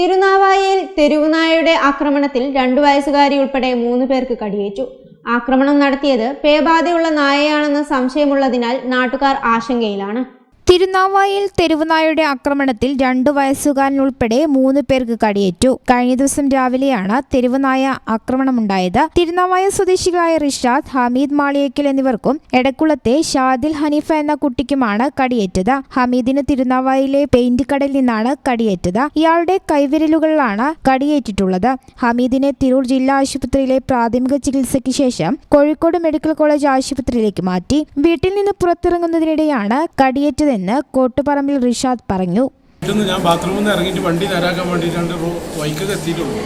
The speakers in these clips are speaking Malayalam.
തിരുനാവായയിൽ തെരുവുനായയുടെ ആക്രമണത്തിൽ രണ്ടു വയസ്സുകാരി ഉൾപ്പെടെ മൂന്ന് പേർക്ക് കടിയേറ്റു. ആക്രമണം നടത്തിയത് പേബാധയുള്ള നായയാണെന്ന് സംശയമുള്ളതിനാൽ നാട്ടുകാർ ആശങ്കയിലാണ്. തിരുനാവായിൽ തെരുവുനായയുടെ ആക്രമണത്തിൽ രണ്ടു വയസ്സുകാരനുൾപ്പെടെ മൂന്ന് പേർക്ക് കടിയേറ്റു. കഴിഞ്ഞ ദിവസം രാവിലെയാണ് തെരുവുനായ ആക്രമണമുണ്ടായത്. തിരുനാവായ സ്വദേശികളായ റിഷാദ് ഹമീദ് മാളിയേക്കൽ എന്നിവർക്കും എടക്കുളത്തെ ഷാദിൽ ഹനീഫ എന്ന കുട്ടിക്കുമാണ് കടിയേറ്റത്. ഹമീദിന് തിരുനാവായിലെ പെയിന്റ് കടയിൽ നിന്നാണ് കടിയേറ്റത്. ഇയാളുടെ കൈവിരലുകളിലാണ് കടിയേറ്റിട്ടുള്ളത്. ഹമീദിനെ തിരൂർ ജില്ലാ ആശുപത്രിയിലെ പ്രാഥമിക ചികിത്സയ്ക്ക് ശേഷം കോഴിക്കോട് മെഡിക്കൽ കോളേജ് ആശുപത്രിയിലേക്ക് മാറ്റി. വീട്ടിൽ നിന്ന് പുറത്തിറങ്ങുന്നതിനിടെയാണ് കടിയേറ്റതെന്ന് കോട്ടുപറമ്പിൽ റിഷാദ് പറഞ്ഞു. വീട്ടിൽ ഞാൻ ബാത്റൂമിൽ നിന്ന് ഇറങ്ങിയിട്ട് വണ്ടി നേരാക്കാൻ വേണ്ടിയിട്ടാണ് വൈക്കൊക്കെ എത്തിയിട്ടുള്ളൂ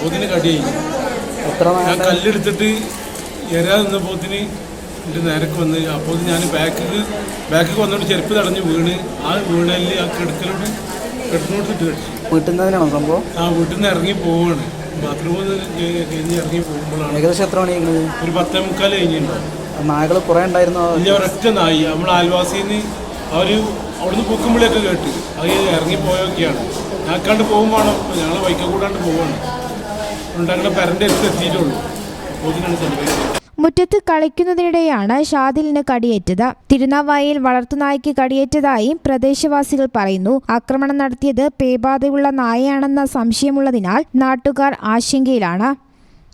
പോത്തിന് കടിയായി. ഞാൻ കല്ലെടുത്തിട്ട് എരാ നിന്നപ്പോത്തിന് എന്റെ നേരക്ക് വന്ന്. അപ്പോൾ ഞാൻ ബാക്കിൽ ബാക്കിൽ വന്നോട്ട് ചെരുപ്പ് തടഞ്ഞ് വീണ്. ആ വീണലിൽ ആ കിടക്കലോട് കിടക്കുന്നോട്ട് ഇട്ട് കടിച്ചു. വീട്ടിൽ നിന്നാണോ സംഭവം? ആ വീട്ടിൽ നിന്ന് ഇറങ്ങി പോവാണ്. ബാത്റൂമിൽ നിന്ന് കഴിഞ്ഞ് ഇറങ്ങി പോകുമ്പോഴാണ് ഏകദേശം എത്ര മണി ഒരു പത്തേ മുക്കാൽ കഴിഞ്ഞിട്ടുണ്ടാവും. നായകൾ കുറേ ഉണ്ടായിരുന്നോ? വലിയ ഒരൊറ്റ നായി. നമ്മൾ ആൽവാസിയിൽ നിന്ന് അവർ അവിടുന്ന് പൂക്കുമ്പോഴൊക്കെ കേട്ട്. അത് ഇറങ്ങി പോയൊക്കെയാണ് ഞാൻ കണ്ട് ഞങ്ങൾ ബൈക്ക് കൂടാണ്ട് പോവാണ്. അതുകൊണ്ട് അങ്ങനെ പെരന്റെ അടുത്ത് എത്തിയിട്ടുള്ളൂ. അപ്പോൾ ഇതിനാണ് സംഭവിച്ചത് മുറ്റത്ത് കളിക്കുന്നതിനിടെയാണ് ഷാദിലിന് കടിയേറ്റത്. തിരുനാവായിൽ വളർത്തുനായ്ക്ക് കടിയേറ്റതായി പ്രദേശവാസികൾ പറയുന്നു. ആക്രമണം നടത്തിയത് പേബാധയുള്ള നായയാണെന്ന സംശയമുള്ളതിനാൽ നാട്ടുകാർ ആശങ്കയിലാണ്.